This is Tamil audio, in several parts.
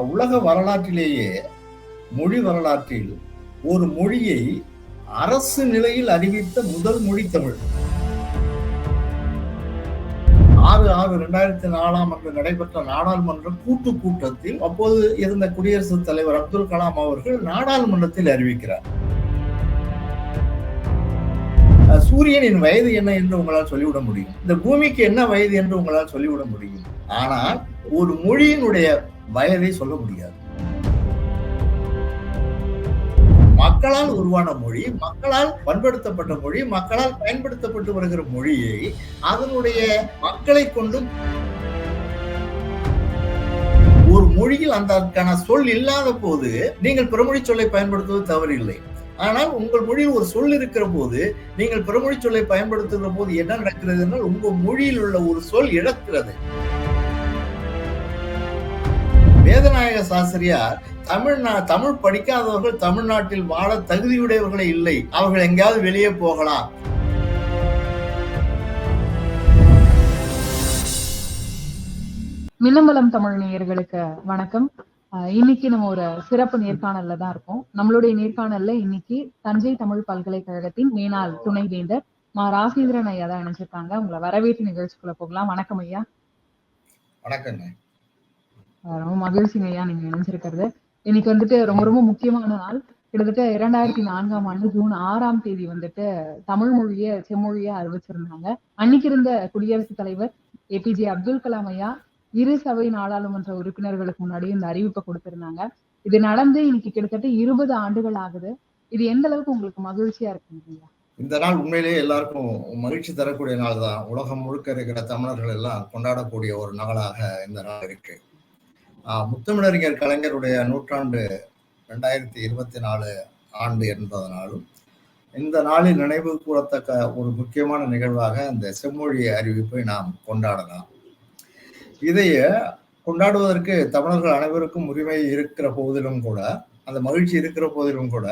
உலக வரலாற்றிலேயே மொழி வரலாற்றில் ஒரு மொழியை அரசு நிலையில் அறிவித்த முதல் மொழி தமிழ். ஆறு ஆறு இரண்டாயிரத்தி நாலாம் ஆண்டு நடைபெற்ற நாடாளுமன்ற கூட்டு கூட்டத்தில் அப்போது இருந்த குடியரசுத் தலைவர் அப்துல் கலாம் அவர்கள் நாடாளுமன்றத்தில் அறிவிக்கிறார். சூரியனின் வயது என்ன என்று உங்களால் சொல்லிவிட முடியும். இந்த பூமிக்கு என்ன வயது என்று உங்களால் சொல்லிவிட முடியும். ஆனால் ஒரு மொழியினுடைய வயதை சொல்ல முடியாது. மக்களால் உருவான மொழி மக்களால் பண்படுத்தப்பட்ட மொழி மக்களால் பயன்படுத்தப்பட்டு வருகிற மொழியை அதனுடைய மக்களை கொண்டும் ஒரு மொழியில் அந்த அதற்கான சொல் இல்லாத போது நீங்கள் பிறமொழி சொல்லை பயன்படுத்துவது தவறில்லை. ஆனால் உங்கள் மொழியில் ஒரு சொல் இருக்கிற போது நீங்கள் பிறமொழி சொல்லை பயன்படுத்துகிற போது என்ன நடக்கிறது என்றால் உங்கள் மொழியில் உள்ள ஒரு சொல் இழக்கிறது. வேதநாயக சாஸ்திரியார் தமிழ்நா தமிழ் படிக்காதவர்கள் தமிழ்நாட்டில் வாழ தகுதியுடையவர்களே இல்லை. அவர்கள் எங்கேயாவது வெளியே போகலாம். மின்னம்பலம் தமிழ் நேயர்களுக்கு வணக்கம். இன்னைக்கு நம்ம ஒரு சிறப்பு நேர்காணல்ல தான் இருக்கோம். நம்மளுடைய நேர்காணல்ல இன்னைக்கு தஞ்சை தமிழ் பல்கலைக்கழகத்தின் மேனாள் துணைவேந்தர் மா. ராசேந்திரன் ஐயா தான் இணைஞ்சிருக்காங்க. உங்களை வரவேற்று நிகழ்ச்சிக்குள்ள போகலாம். வணக்கம் ஐயா. வணக்கங்க. ரொம்ப மகிழ்ச்சிங்க ஐயா நீங்க இணைஞ்சிருக்கிறது இன்னைக்கு வந்துட்டு ரொம்ப ரொம்ப முக்கியமான நாள். கிட்டத்தட்ட இரண்டாயிரத்தி நான்காம் ஆண்டு ஜூன் ஆறாம் தேதி வந்துட்டு தமிழ் மொழிய செம்மொழியா அறிவிச்சிருந்தாங்க. அன்னைக்கு இருந்த குடியரசுத் தலைவர் ஏபிஜே அப்துல் கலாம் ஐயா இரு சபை நாடாளுமன்ற உறுப்பினர்களுக்கு முன்னாடி இந்த அறிவிப்பை கொடுத்திருந்தாங்க. இது நடந்து இன்னைக்கு கிட்டத்தட்ட இருபது ஆண்டுகள் ஆகுது. இது எந்த அளவுக்கு உங்களுக்கு மகிழ்ச்சியா இருக்குங்க இந்த நாள் உண்மையிலேயே எல்லாருக்கும் மகிழ்ச்சி தரக்கூடிய நாள் தான். உலகம் முழுக்க இருக்கிற தமிழர்கள் எல்லாம் கொண்டாடக்கூடிய ஒரு நாளாக இந்த நாள் இருக்கு. முத்தமிழறிஞர் கலைஞருடைய நூற்றாண்டு ரெண்டாயிரத்தி இருபத்தி நாலு ஆண்டு என்பதனாலும் இந்த நாளில் நினைவு கூறத்தக்க ஒரு முக்கியமான நிகழ்வாக இந்த செம்மொழி அறிவிப்பை நாம் கொண்டாடலாம். இதைய கொண்டாடுவதற்கு தமிழர்கள் அனைவருக்கும் உரிமை இருக்கிற போதிலும் கூட அந்த மகிழ்ச்சி இருக்கிற போதிலும் கூட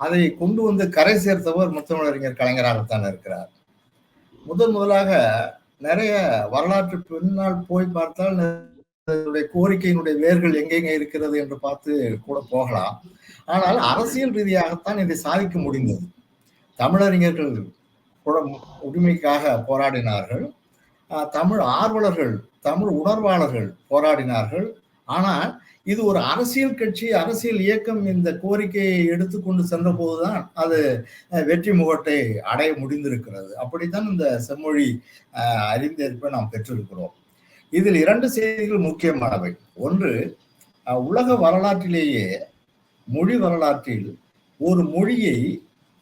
அதை கொண்டு வந்து கரை சேர்த்தவர் முத்தமிழறிஞர் கலைஞராகத்தான் இருக்கிறார். முதன் முதலாக நிறைய வரலாற்று பின்னால் போய் பார்த்தால் கோரிக்கையினுடைய வேர்கள் எங்கெங்க இருக்கிறது என்று பார்த்து கூட போகலாம். ஆனால் அரசியல் ரீதியாகத்தான் இதை சாதிக்க முடிந்தது. தமிழறிஞர்கள் கூட உரிமைக்காக போராடினார்கள். தமிழ் ஆர்வலர்கள் தமிழ் உணர்வாளர்கள் போராடினார்கள். ஆனால் இது ஒரு அரசியல் கட்சி அரசியல் இயக்கம் இந்த கோரிக்கையை எடுத்துக்கொண்டு சென்ற போதுதான் அது அஹ், வெற்றி முகட்டை அடைய முடிந்திருக்கிறது. அப்படித்தான் இந்த செம்மொழி அஹ், அறிந்தேற்பை நாம் பெற்றிருக்கிறோம். இதில் இரண்டு செய்திகள் முக்கியமானவை. ஒன்று உலக வரலாற்றிலேயே மொழி வரலாற்றில் ஒரு மொழியை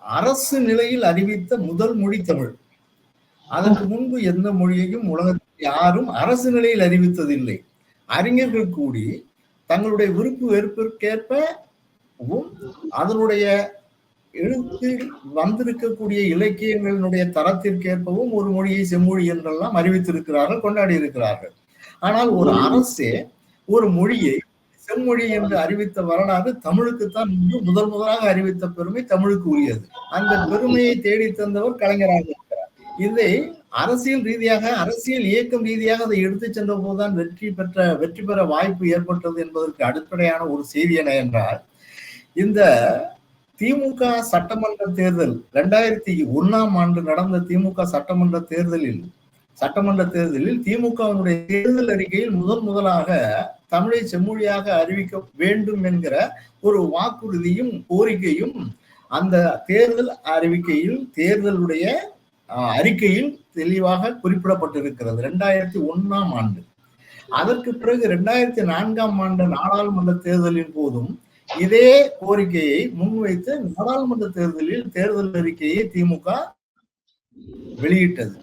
அரசு நிலையில் அறிவித்த முதல் மொழி தமிழ். அதற்கு முன்பு எந்த மொழியையும் உலகத்தில் யாரும் அரசு நிலையில் அறிவித்ததில்லை. அறிஞர்கள் கூடி தங்களுடைய விருப்பு வெறுப்பிற்கேற்பவும் அதனுடைய எழுத்தில் வந்திருக்கக்கூடிய இலக்கியங்களினுடைய தரத்திற்கேற்பவும் ஒரு மொழியை செம்மொழி என்றெல்லாம் அறிவித்திருக்கிறார்கள் கொண்டாடி இருக்கிறார்கள் ஆனால் ஒரு அரசே ஒரு மொழியை செம்மொழி என்று அறிவித்த வரலாறு தமிழுக்குத்தான் முன்பு முதல் முதலாக அறிவித்த பெருமை தமிழுக்கு உரியது. அந்த பெருமையை தேடி தந்தவர் கலைஞராக இருக்கிறார். இதை அரசியல் ரீதியாக அரசியல் இயக்கம் ரீதியாக அதை எடுத்து சென்ற போதுதான் வெற்றி பெற்ற வெற்றி பெற வாய்ப்பு ஏற்பட்டது என்பதற்கு அடிப்படையான ஒரு செய்தி என என்றால் இந்த திமுக சட்டமன்ற தேர்தல் இரண்டாயிரத்தி ஒன்னாம் ஆண்டு நடந்த திமுக சட்டமன்ற தேர்தலில் சட்டமன்ற தேர்தலில் திமுகவினுடைய தேர்தல் அறிக்கையில் முதன் முதலாக தமிழை செம்மொழியாக அறிவிக்க வேண்டும் என்கிற ஒரு வாக்குறுதியும் கோரிக்கையும் அந்த தேர்தல் அறிவிக்கையில் தேர்தலுடைய அறிக்கையில் தெளிவாக குறிப்பிடப்பட்டிருக்கிறது. ரெண்டாயிரத்தி ஒன்னாம் ஆண்டு. அதற்கு பிறகு ரெண்டாயிரத்தி நான்காம் ஆண்டு நாடாளுமன்ற தேர்தலின் போதும் இதே கோரிக்கையை முன்வைத்து நாடாளுமன்ற தேர்தலில் தேர்தல் அறிக்கையை திமுக வெளியிட்டது.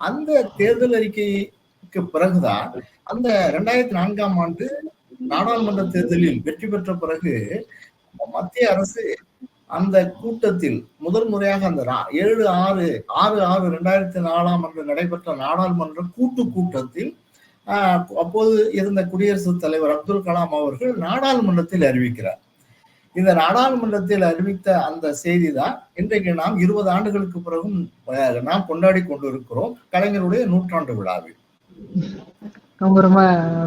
அந்த தேர்தல் அறிக்கைக்கு பிறகுதான் அந்த ரெண்டாயிரத்தி நான்காம் ஆண்டு நாடாளுமன்ற தேர்தலில் வெற்றி பெற்ற பிறகு மத்திய அரசு அந்த கூட்டத்தில் முதல் முறையாக அந்த ஏழு ஆறு ஆறு ஆறு ரெண்டாயிரத்தி நாலாம் ஆண்டு நடைபெற்ற நாடாளுமன்ற கூட்டு கூட்டத்தில் அப்போது இருந்த குடியரசுத் தலைவர் அப்துல் கலாம் அவர்கள் நாடாளுமன்றத்தில் அறிவிக்கிறார். இந்த நாடாளுமன்றத்தில் அறிவித்த அந்த செய்தி தான் இன்றைக்கு நாம் இருபது ஆண்டுகளுக்கு பிறகும் நாம் கொண்டாடி கொண்டிருக்கிறோம். கலைஞருடைய நூற்றாண்டு விழாவில். ரொம்ப ரொம்ப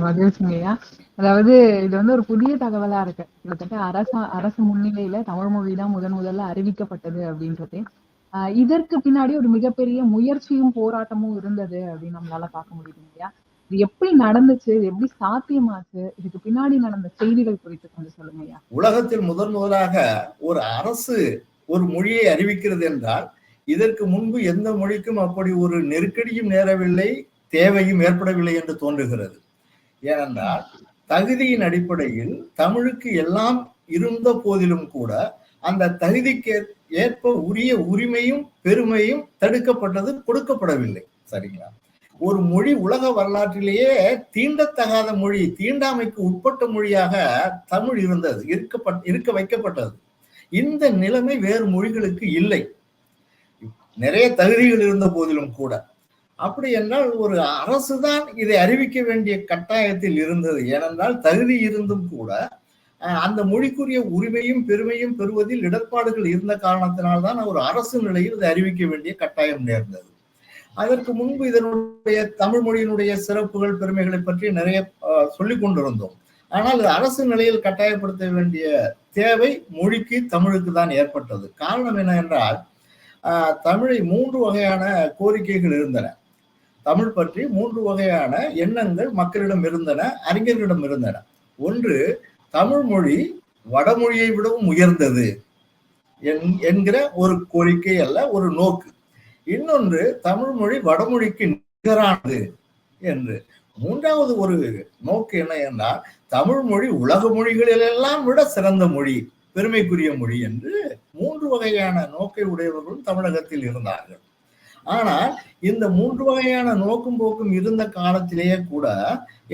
மகிழ்ச்சிங்க ஐயா. அதாவது இது வந்து ஒரு புதிய தகவலா இருக்கு. கிட்டத்தட்ட அரச அரசு முன்னிலையில தமிழ் மொழி தான் முதன் முதல்ல அறிவிக்கப்பட்டது அப்படின்றது. ஆஹ் இதற்கு பின்னாடி ஒரு மிகப்பெரிய முயற்சியும் போராட்டமும் இருந்தது அப்படின்னு நம்மளால பார்க்க முடியுது இல்லையா இது எப்படி நடந்துச்சு? இது எப்படி சாத்தியமாச்சு? இதுக்கு பின்னாடி நடந்த செய்திகள் குறித்து கொஞ்சம் சொல்லுங்க ஐயா. உலகத்தில் முதன் முதலாக ஒரு அரசு ஒரு மொழியை அறிவிக்கிறது என்றால் இதற்கு முன்பு எந்த மொழிக்கும் அப்படி ஒரு நெருக்கடியும் நேரவில்லை தேவையும் ஏற்படவில்லை என்று தோன்றுகிறது. ஏனென்றால் தகுதியின் அடிப்படையில் தமிழுக்கு எல்லாம் இருந்த போதிலும் கூட அந்த தகுதிக்கு ஏற்ப உரிய உரிமையும் பெருமையும் தடுக்கப்பட்டது கொடுக்கப்படவில்லை. சரிங்களா? ஒரு மொழி உலக வரலாற்றிலேயே தீண்டத்தகாத மொழி தீண்டாமைக்கு உட்பட்ட மொழியாக தமிழ் இருந்தது இருக்கப்பட் இருக்க வைக்கப்பட்டது. இந்த நிலைமை வேறு மொழிகளுக்கு இல்லை. நிறைய தகுதிகள் இருந்த போதிலும் கூட. அப்படி என்றால் ஒரு அரசு தான் இதை அறிவிக்க வேண்டிய கட்டாயத்தில் இருந்தது. ஏனென்றால் தகுதி இருந்தும் கூட அந்த மொழிக்குரிய உரிமையும் பெருமையும் பெறுவதில் இடர்பாடுகள் இருந்த காரணத்தினால்தான் ஒரு அரசு நிலையில் இதை அறிவிக்க வேண்டிய கட்டாயம் நேர்ந்தது. அதற்கு முன்பு இதனுடைய தமிழ் மொழியினுடைய சிறப்புகள் பெருமைகளை பற்றி நிறைய சொல்லி கொண்டிருந்தோம். ஆனால் இது அரசு நிலையில் கட்டாயப்படுத்த வேண்டிய தேவை மொழிக்கு தமிழுக்கு தான் ஏற்பட்டது. காரணம் என்ன என்றால் தமிழை மூன்று வகையான கோரிக்கைகள் இருந்தன. தமிழ் பற்றி மூன்று வகையான எண்ணங்கள் மக்களிடம் இருந்தன அறிஞர்களிடம் இருந்தன. ஒன்று தமிழ் மொழி வடமொழியை விடவும் உயர்ந்தது என்- என்கிற ஒரு கோரிக்கை அல்ல ஒரு நோக்கு. இன்னொன்று தமிழ் மொழி வடமொழிக்கு நிகரானது என்று. மூன்றாவது ஒரு நோக்கு என்ன என்றால் தமிழ் மொழி உலக மொழிகளிலெல்லாம் விட சிறந்த மொழி பெருமைக்குரிய மொழி என்று மூன்று வகையான நோக்கை உடையவர்களும் தமிழகத்தில் இருந்தார்கள். ஆனால் இந்த மூன்று வகையான நோக்கும் போக்கும் இருந்த காலத்திலேயே கூட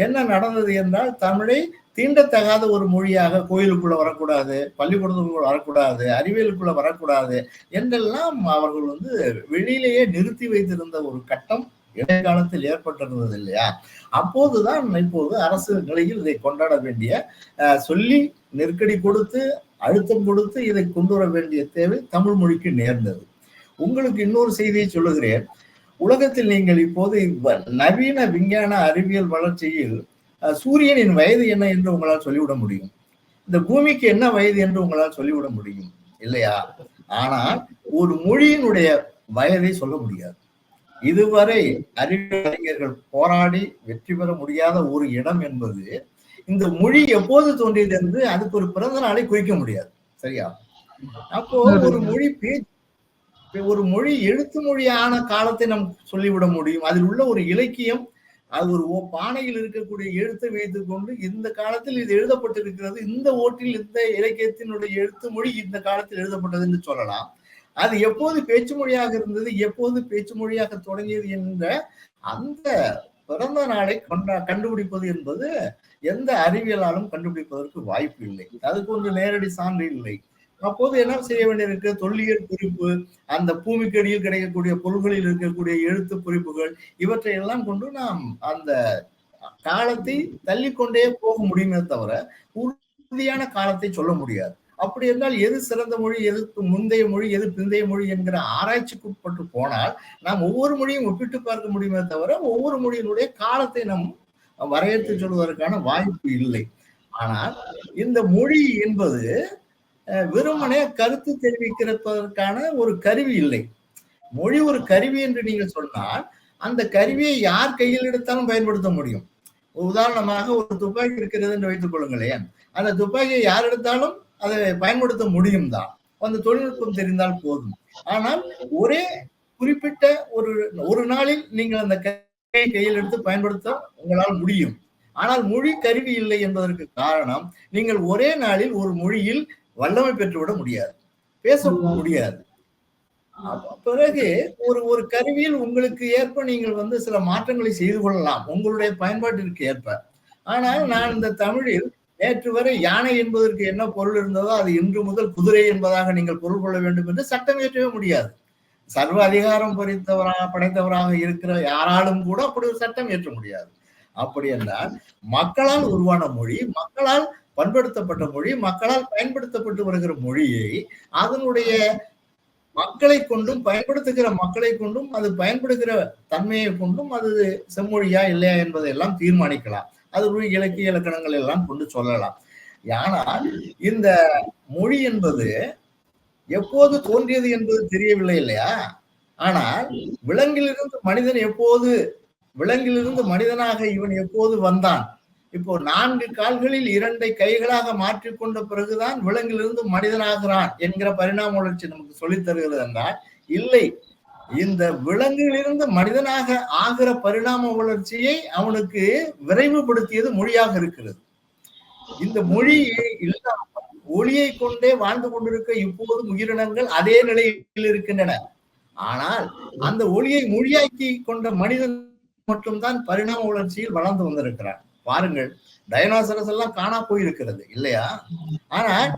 என்ன நடந்தது என்றால் தமிழை தீண்டத்தகாத ஒரு மொழியாக கோயிலுக்குள்ள வரக்கூடாது பள்ளிக்கூடத்துக்குள்ள வரக்கூடாது அறிவியலுக்குள்ள வரக்கூடாது என்றெல்லாம் அவர்கள் வந்து வெளியிலேயே நிறுத்தி வைத்திருந்த ஒரு கட்டம் இடைக்காலத்தில் ஏற்பட்டிருந்தது இல்லையா? அப்போதுதான் இப்போது அரசு நிலையில் இதை கொண்டாட வேண்டிய சொல்லி நெருக்கடி கொடுத்து அழுத்தம் கொடுத்து இதை கொண்டு வர வேண்டிய தேவை தமிழ் மொழிக்கு நேர்ந்தது. உங்களுக்கு இன்னொரு செய்தியை சொல்லுகிறேன். உலகத்தில் நீங்கள் இப்போது இவ்வ- நவீன விஞ்ஞான அறிவியல் வளர்ச்சியில் சூரியனின் வயது என்ன என்று உங்களால் சொல்லிவிட முடியும். இந்த பூமிக்கு என்ன வயது என்று உங்களால் சொல்லிவிட முடியும். இல்லையா? ஆனால் ஒரு மொழியினுடைய வயதை சொல்ல முடியாது. இதுவரை அறிவியல் போராடி வெற்றி பெற முடியாத ஒரு இடம் என்பது இந்த மொழி எப்போது தோன்றியது என்று அதுக்கு ஒரு பிறந்த நாளை குறிக்க முடியாது. சரியா? அப்போ ஒரு மொழி பேச்சு ஒரு மொழி எழுத்து மொழியான காலத்தை நாம் சொல்லிவிட முடியும். அதில் உள்ள ஒரு இலக்கியம் அது ஒரு ஓ- பானையில் இருக்கக்கூடிய எழுத்தை வைத்துக் கொண்டு இந்த காலத்தில் இது எழுதப்பட்டிருக்கிறது. இந்த ஓட்டில் இந்த இலக்கியத்தினுடைய எழுத்து மொழி இந்த காலத்தில் எழுதப்பட்டது என்று சொல்லலாம். அது எப்போது பேச்சு மொழியாக இருந்தது எப்போது பேச்சு மொழியாக தொடங்கியது என்ற அந்த பிறந்த நாளை கொண்டா கண்டுபிடிப்பது என்பது எந்த அறிவியலாலும் கண்டுபிடிப்பதற்கு வாய்ப்பு இல்லை. அதுக்கு ஒன்று நேரடி சான்று இல்லை. அப்போது என்ன செய்ய வேண்டியிருக்கு தொல்லியல் குறிப்பு அந்த பூமிக்கு அடியில் கிடைக்கக்கூடிய பொருள்களில் இருக்கக்கூடிய எழுத்து குறிப்புகள் இவற்றை எல்லாம் கொண்டு நாம் அந்த காலத்தை தள்ளிக்கொண்டே போக முடியுமே தவிர உறுதியான காலத்தை சொல்ல முடியாது. அப்படி என்றால் எது சிறந்த மொழி எது முந்தைய மொழி எது பிந்தைய மொழி என்கிற ஆராய்ச்சிக்கு உட்பட்டு போனால் நாம் ஒவ்வொரு மொழியும் ஒப்பிட்டு பார்க்க முடியுமே தவிர ஒவ்வொரு மொழியினுடைய காலத்தை நாம் வரையறுத்து சொல்வதற்கான வாய்ப்பு இல்லை. ஆனால் இந்த மொழி என்பது வெறுமனே கருத்து தெரிவிக்கிறதற்கான ஒரு கருவி இல்லை. மொழி ஒரு கருவி என்று நீங்கள் சொன்னால் அந்த கருவியை யார் கையில் எடுத்தாலும் பயன்படுத்த முடியும். உதாரணமாக ஒரு துப்பாக்கி இருக்கிறது என்று வைத்துக் கொள்ளுங்களேன். அந்த துப்பாக்கியை யார் எடுத்தாலும் அதை பயன்படுத்த முடியும் தான். அந்த தொழில்நுட்பம் தெரிந்தால் போதும். ஆனால் ஒரே குறிப்பிட்ட ஒரு ஒரு நாளில் நீங்கள் அந்த கருவியை கையில் எடுத்து பயன்படுத்த உங்களால் முடியும். ஆனால் மொழி கருவி இல்லை என்பதற்கு காரணம் நீங்கள் ஒரே நாளில் ஒரு மொழியில் வல்லமை பெற்றுவிட முடியாது. பேச முடியாது. பிறகு ஒரு ஒரு கருவியில் உங்களுக்கு ஏற்ப நீங்கள் வந்து சில மாற்றங்களை செய்து கொள்ளலாம். உங்களுடைய பயன்பாட்டிற்கு ஏற்ப. ஆனால் நான் இந்த தமிழில் நேற்று வரை யானை என்பதற்கு என்ன பொருள் இருந்ததோ அது இன்று முதல் குதிரை என்பதாக நீங்கள் பொருள் கொள்ள வேண்டும் என்று சட்டம் இயற்றவே முடியாது. சர்வ அதிகாரம் பறித்தவராக படைத்தவராக இருக்கிற யாராலும் கூட அப்படி ஒரு சட்டம் இயற்ற முடியாது. அப்படி என்றால் மக்களால் உருவான மொழி மக்களால் பண்படுத்தப்பட்ட மொழி மக்களால் பயன்படுத்தப்பட்டு வருகிற மொழியை அதனுடைய மக்களை கொண்டும் பயன்படுத்துகிற மக்களை கொண்டும் அது பயன்படுகிற தன்மையை கொண்டும் அது செம்மொழியா இல்லையா என்பதை எல்லாம் தீர்மானிக்கலாம். அது இலக்கிய இலக்கணங்கள் எல்லாம் கொண்டு சொல்லலாம். ஆனால் இந்த மொழி என்பது எப்போது தோன்றியது என்பது தெரியவில்லை இல்லையா? ஆனால் விலங்கிலிருந்து மனிதன் எப்போது விலங்கிலிருந்து மனிதனாக இவன் எப்போது வந்தான்? இப்போ நான்கு கால்களில் இரண்டை கைகளாக மாற்றிக்கொண்ட பிறகுதான் விலங்கிலிருந்து மனிதனாகிறான் என்கிற பரிணாம வளர்ச்சி நமக்கு சொல்லித் தருகிறது என்றால் இல்லை. இந்த விலங்கிலிருந்து மனிதனாக ஆகிற பரிணாம வளர்ச்சியை அவனுக்கு விரைவுபடுத்தியது மொழியாக இருக்கிறது. இந்த மொழி இல்லாமல் ஒளியை கொண்டே வாழ்ந்து கொண்டிருக்க இப்போதும் உயிரினங்கள் அதே நிலையில் இருக்கின்றன. ஆனால் அந்த ஒளியை மொழியாக்கி கொண்ட மனிதன் மட்டும்தான் பரிணாம வளர்ச்சியில் வளர்ந்து வந்திருக்கிறான். பாருங்கள் டைனோசரஸ் எல்லாம் காணா போயிருக்கிறது இல்லையா? ஆனால்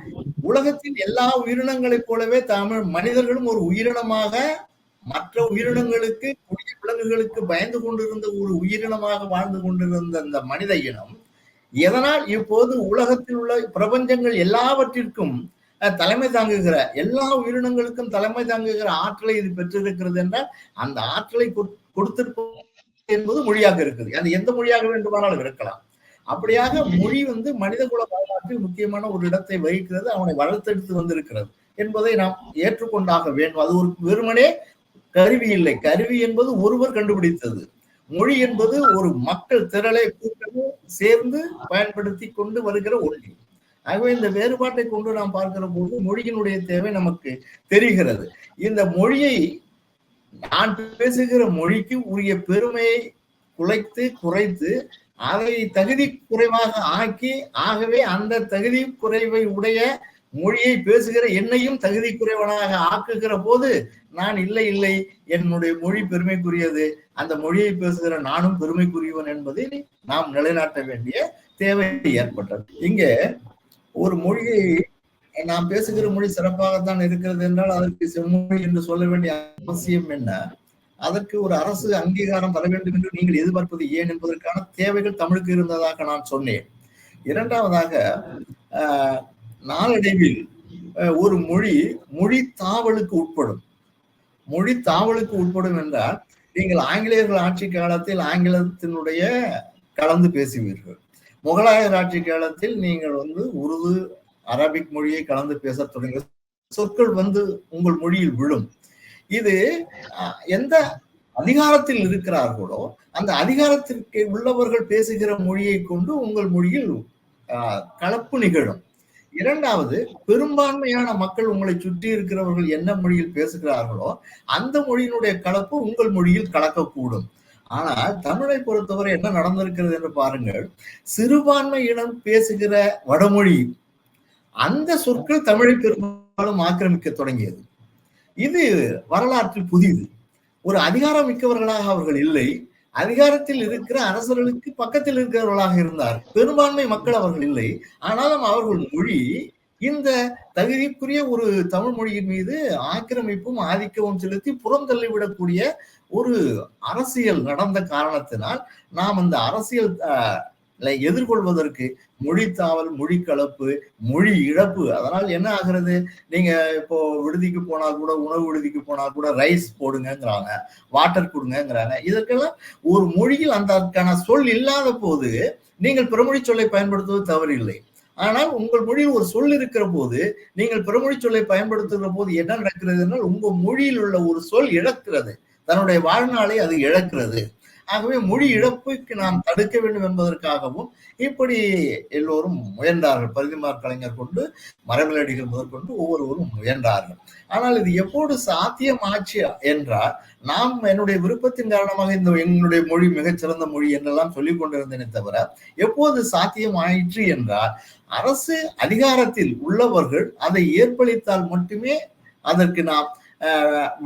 உலகத்தின் எல்லா உயிரினங்களைப் போலவே தமிழ் மனிதர்களும் ஒரு உயிரினமாக மற்ற உயிரினங்களுக்கு கொடிய விலங்குகளுக்கு பயந்து கொண்டிருந்த ஒரு உயிரினமாக வாழ்ந்து கொண்டிருந்த அந்த மனித இனம் எதனால் இப்போது உலகத்தில் உள்ள பிரபஞ்சங்கள் எல்லாவற்றிற்கும் தலைமை தாங்குகிற எல்லா உயிரினங்களுக்கும் தலைமை தாங்குகிற ஆற்றலை இது பெற்றிருக்கிறது என்றால் அந்த ஆற்றலை கொடுத்திருப்போம் என்பது மொழியாக இருக்குது. அது எந்த மொழியாக வேண்டுமானாலும் இருக்கலாம். அப்படியாக மொழி வந்து மனித குல வரலாற்றில் முக்கியமான ஒரு இடத்தை வகிக்கிறது அவனை வளர்த்தெடுத்து வந்திருக்கிறது என்பதை நாம் ஏற்றுக்கொண்டாக வேண்டும். அது ஒரு வெறுமனே கருவி இல்லை. கருவி என்பது ஒருவர் கண்டுபிடித்தது. மொழி என்பது ஒரு மக்கள் திரளை கூட்டமும் சேர்ந்து பயன்படுத்தி கொண்டு வருகிற ஒளி ஆகவே இந்த வேறுபாட்டை கொண்டு நாம் பார்க்கிற போது மொழியினுடைய தேவை நமக்கு தெரிகிறது. இந்த மொழியை நான் பேசுகிற மொழிக்கு உரிய பெருமையை குலைத்து குறைத்து அதை தகுதி குறைவாக ஆக்கி ஆகவே அந்த தகுதி குறைவை உடைய மொழியை பேசுகிற என்னையும் தகுதி குறைவனாக ஆக்குகிற போது நான் இல்லை இல்லை என்னுடைய மொழி பெருமைக்குரியது. அந்த மொழியை பேசுகிற நானும் பெருமைக்குரியவன் என்பதை நாம் நிலைநாட்ட வேண்டிய தேவை ஏற்பட்டது. இங்கே ஒரு மொழியை நான் பேசுகிற மொழி சிறப்பாகத்தான் இருக்கிறது என்றால் அதற்கு செம்மொழி என்று சொல்ல வேண்டிய அவசியம் என்ன? அதற்கு ஒரு அரசு அங்கீகாரம் தர வேண்டும் என்று நீங்கள் எதிர்பார்ப்பது ஏன் என்பதற்கான தேவைகள் தமிழுக்கு இருந்ததாக நான் சொன்னேன். இரண்டாவதாக நாளடைவில் ஒரு மொழி மொழி தாவலுக்கு உட்படும். மொழி தாவலுக்கு உட்படும் என்றால் நீங்கள் ஆங்கிலேயர்கள் ஆட்சி காலத்தில் ஆங்கிலத்தினுடைய கலந்து பேசுவீர்கள். முகலாயர் ஆட்சி காலத்தில் நீங்கள் வந்து உருது அரபிக் மொழியை கலந்து பேச தொடங்க சொற்கள் வந்து உங்கள் மொழியில் விழும். இது எந்த அதிகாரத்தில் இருக்கிறார்களோ அந்த அதிகாரத்திற்கு உள்ளவர்கள் பேசுகிற மொழியை கொண்டு உங்கள் மொழியில் கலப்பு நிகழும். இரண்டாவது பெரும்பான்மையான மக்கள் உங்களை சுற்றி இருக்கிறவர்கள் என்ன மொழியில் பேசுகிறார்களோ அந்த மொழியினுடைய கலப்பு உங்கள் மொழியில் கலக்கக்கூடும். ஆனால் தமிழை பொறுத்தவரை என்ன நடந்திருக்கிறது என்று பாருங்கள். சிறுபான்மையிடம் பேசுகிற வடமொழி அந்த சொற்கள் தமிழை பெரும்பாலும் ஆக்கிரமிக்க தொடங்கியது. இது வரலாற்றில் புதிது. ஒரு அதிகாரம் மிக்கவர்களாக அவர்கள் இல்லை. அதிகாரத்தில் இருக்கிற அரசர்களுக்கு பக்கத்தில் இருக்கிறவர்களாக இருந்தார். பெரும்பான்மை மக்கள் அவர்கள் இல்லை. ஆனாலும் அவர்கள் மொழி இந்த தகுதிக்குரிய ஒரு தமிழ் மொழியின் மீது ஆக்கிரமிப்பும் ஆதிக்கமும் செலுத்தி புறந்தள்ளிவிடக்கூடிய ஒரு அரசியல் நடந்த காரணத்தினால் நாம் அந்த அரசியல் எதிர்கொள்வதற்கு மொழி தாவல் மொழி கலப்பு மொழி இழப்பு. அதனால் என்ன ஆகிறது? நீங்க இப்போ விடுதிக்கு போனா கூட உணவு விடுதிக்கு போனா கூட ரைஸ் போடுங்கிறாங்க வாட்டர் கொடுங்கிறாங்க இதற்கெல்லாம் ஒரு மொழியில் அந்த சொல் இல்லாத போது நீங்கள் பிறமொழி சொல்லை பயன்படுத்துவது தவறில்லை. ஆனால் உங்கள் மொழியில் ஒரு சொல் இருக்கிற போது நீங்கள் பிறமொழி சொல்லை பயன்படுத்துகிற போது என்ன நடக்கிறது என்றால் உங்கள் மொழியில் உள்ள ஒரு சொல் இழக்கிறது. தன்னுடைய வாழ்நாளை அது இழக்கிறது. ஆகவே மொழி இழப்புக்கு நாம் தடுக்க வேண்டும் என்பதற்காகவும் இப்படி எல்லோரும் முயன்றார்கள். பரிதிமார் கலைஞர் கொண்டு மரபிலடிகள் முதற்கொண்டு ஒவ்வொருவரும் முயன்றார்கள். ஆனால் இது எப்போது சாத்தியம் ஆச்சு என்றால் நாம் என்னுடைய விருப்பத்தின் காரணமாக இந்த எங்களுடைய மொழி மிகச்சிறந்த மொழி என்றெல்லாம் சொல்லிக் கொண்டிருந்தேனே தவிர எப்போது சாத்தியம் ஆயிற்று என்றால் அரசு அதிகாரத்தில் உள்ளவர்கள் அதை ஏற்பளித்தால் மட்டுமே அதற்கு நாம்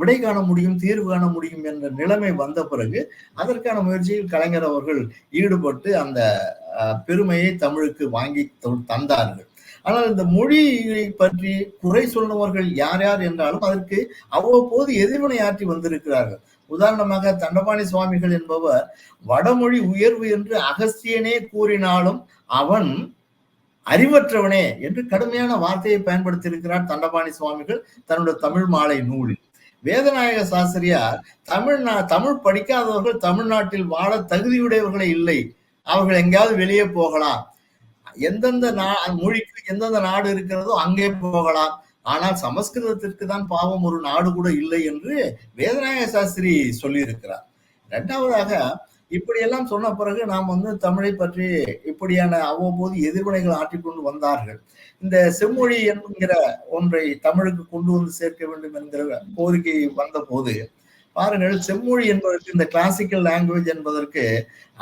விடை காண முடியும் தீர்வு காண முடியும் என்ற நிலைமை வந்த பிறகு அதற்கான முயற்சியில் கலைஞர் அவர்கள் ஈடுபட்டு அந்த பெருமையை தமிழுக்கு வாங்கி தந்தார்கள். ஆனால் இந்த மொழியை பற்றி குறை சொன்னவர்கள் யார் யார் என்றாலும் அதற்கு அவ்வப்போது எதிர்வினை ஆற்றி வந்திருக்கிறார்கள். உதாரணமாக தண்டபாணி சுவாமிகள் என்பவர் வடமொழி உயர்வு என்று அகஸ்தியனே கூறினாலும் அவன் அறிவற்றவனே என்று கடுமையான வார்த்தையை பயன்படுத்தி இருக்கிறார் தண்டபாணி சுவாமிகள் தன்னுடைய தமிழ் மாலை நூலில். வேதநாயக சாஸ்திரியார் தமிழ்நா தமிழ் படிக்காதவர்கள் தமிழ்நாட்டில் வாழ தகுதியுடையவர்களே இல்லை. அவர்கள் எங்கேயாவது வெளியே போகலாம். எந்தெந்த நா மொழிக்கு எந்தெந்த நாடு இருக்கிறதோ அங்கே போகலாம். ஆனால் சமஸ்கிருதத்திற்கு தான் பாவம் ஒரு நாடு கூட இல்லை என்று வேதநாயக சாஸ்திரி சொல்லியிருக்கிறார். இரண்டாவதாக இப்படியெல்லாம் சொன்ன பிறகு நாம் வந்து தமிழை பற்றி இப்படியான அவ்வப்போது எதிர்வினைகள் ஆற்றிக்கொண்டு வந்தார்கள். இந்த செம்மொழி என்கிற ஒன்றை தமிழுக்கு கொண்டு வந்து சேர்க்க வேண்டும் என்கிற கோரிக்கை வந்த போது பாருங்கள் செம்மொழி என்பதற்கு இந்த கிளாசிக்கல் லாங்குவேஜ் என்பதற்கு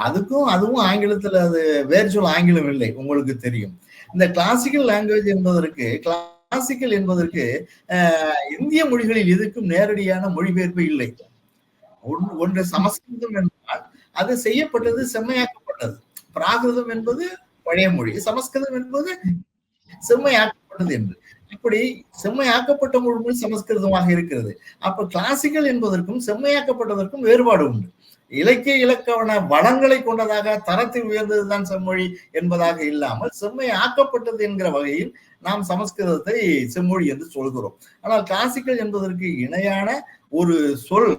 அதுக்கும் அதுவும் ஆங்கிலத்துல அது வேர்ச்சுவல் ஆங்கிலம் இல்லை உங்களுக்கு தெரியும். இந்த கிளாசிக்கல் லாங்குவேஜ் என்பதற்கு கிளாசிக்கல் என்பதற்கு இந்திய மொழிகளில் எதுக்கும் நேரடியான மொழிபெயர்ப்பு இல்லை. ஒன்று சமஸ்கிருதம் என்றால் அது செய்யப்பட்டது செம்மையாக்கப்பட்டது. பிராகிருதம் என்பது பழைய மொழி சமஸ்கிருதம் என்பது செம்மையாக்கப்பட்டது என்று. இப்படி செம்மையாக்கப்பட்ட மொழி சமஸ்கிருதமாக இருக்கிறது. அப்ப கிளாசிக்கல் என்பதற்கும் செம்மையாக்கப்பட்டதற்கும் வேறுபாடு உண்டு. இலக்கிய இலக்கண வளங்களை கொண்டதாக தரத்தில் உயர்ந்ததுதான் செம்மொழி என்பதாக இல்லாமல் செம்மை ஆக்கப்பட்டது என்கிற வகையில் நாம் சமஸ்கிருதத்தை செம்மொழி என்று சொல்கிறோம். ஆனால் கிளாசிக்கல் என்பதற்கு இணையான ஒரு சொல்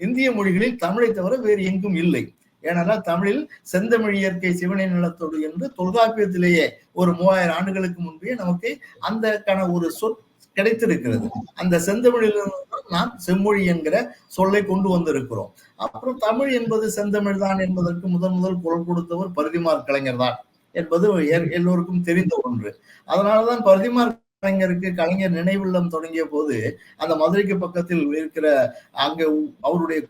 இந்திய மொழிகளில் தமிழை தவிர வேறு எங்கும் இல்லை. ஏனென்றால் தமிழில் செந்தமிழ் இயற்கை சிவனை நிலத்தோடு என்று தொல்காப்பியத்திலேயே ஒரு மூவாயிரம் ஆண்டுகளுக்கு முன்பே நமக்கு அந்த ஒரு சொல் கிடைத்திருக்கிறது. அந்த செந்தமிழிலிருந்து நாம் செம்மொழி என்கிற சொல்லை கொண்டு வந்திருக்கிறோம். அப்புறம் தமிழ் என்பது செந்தமிழ் தான் என்பதற்கு முதன் முதல் குரல் கொடுத்தவர் பரிதிமார் கலைஞர் தான் என்பது எல்லோருக்கும் தெரிந்த ஒன்று. அதனாலதான் பரிதிமார் கலைஞருக்கு கலைஞர் நினைவுள்ளம் தொடங்கிய போது அந்த மதுரைக்கு பக்கத்தில் இருக்கிற அங்க அவருடைய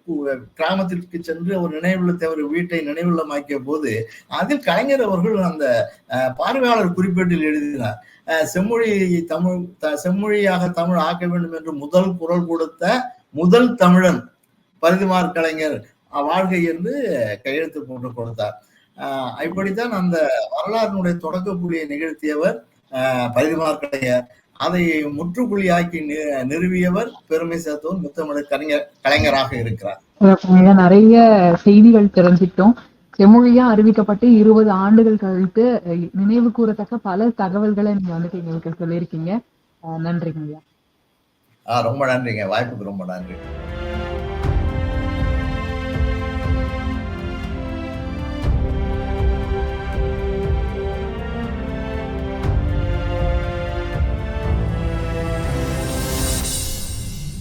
கிராமத்திற்கு சென்று அவர் நினைவுள்ளத்தை அவர் வீட்டை நினைவுள்ளமாக்கிய போது அதில் கலைஞர் அவர்கள் அந்த பார்வையாளர் குறிப்பேட்டில் எழுதினார். செம்மொழி தமிழ் செம்மொழியாக தமிழ் ஆக்க வேண்டும் என்று முதல் குரல் கொடுத்த முதல் தமிழன் பரிதிமார் கலைஞர் வாழ்க்கை என்று கையெழுத்து போட்டு கொடுத்தார். இப்படித்தான் அந்த வரலாற்றினுடைய தொடக்க புள்ளியை நிகழ்த்தியவர் பரிதிமார் கலைஞர். அதை முற்றுப்புள்ளியாக்கி நிறுவியவர் பெருமை சேர்த்தவர் முத்தமிழ் கலைஞர் கலைஞராக இருக்கிறார். நிறைய செய்திகள் தெரிஞ்சிட்டோம். செம்மொழியா அறிவிக்கப்பட்டு இருபது ஆண்டுகள் கழித்து நினைவு கூறத்தக்க பல தகவல்களை நீங்க வந்துட்டு எங்களுக்கு சொல்லியிருக்கீங்க. நன்றிங்க ஐயா. ரொம்ப நன்றிங்க. வாய்ப்புக்கு ரொம்ப நன்றி.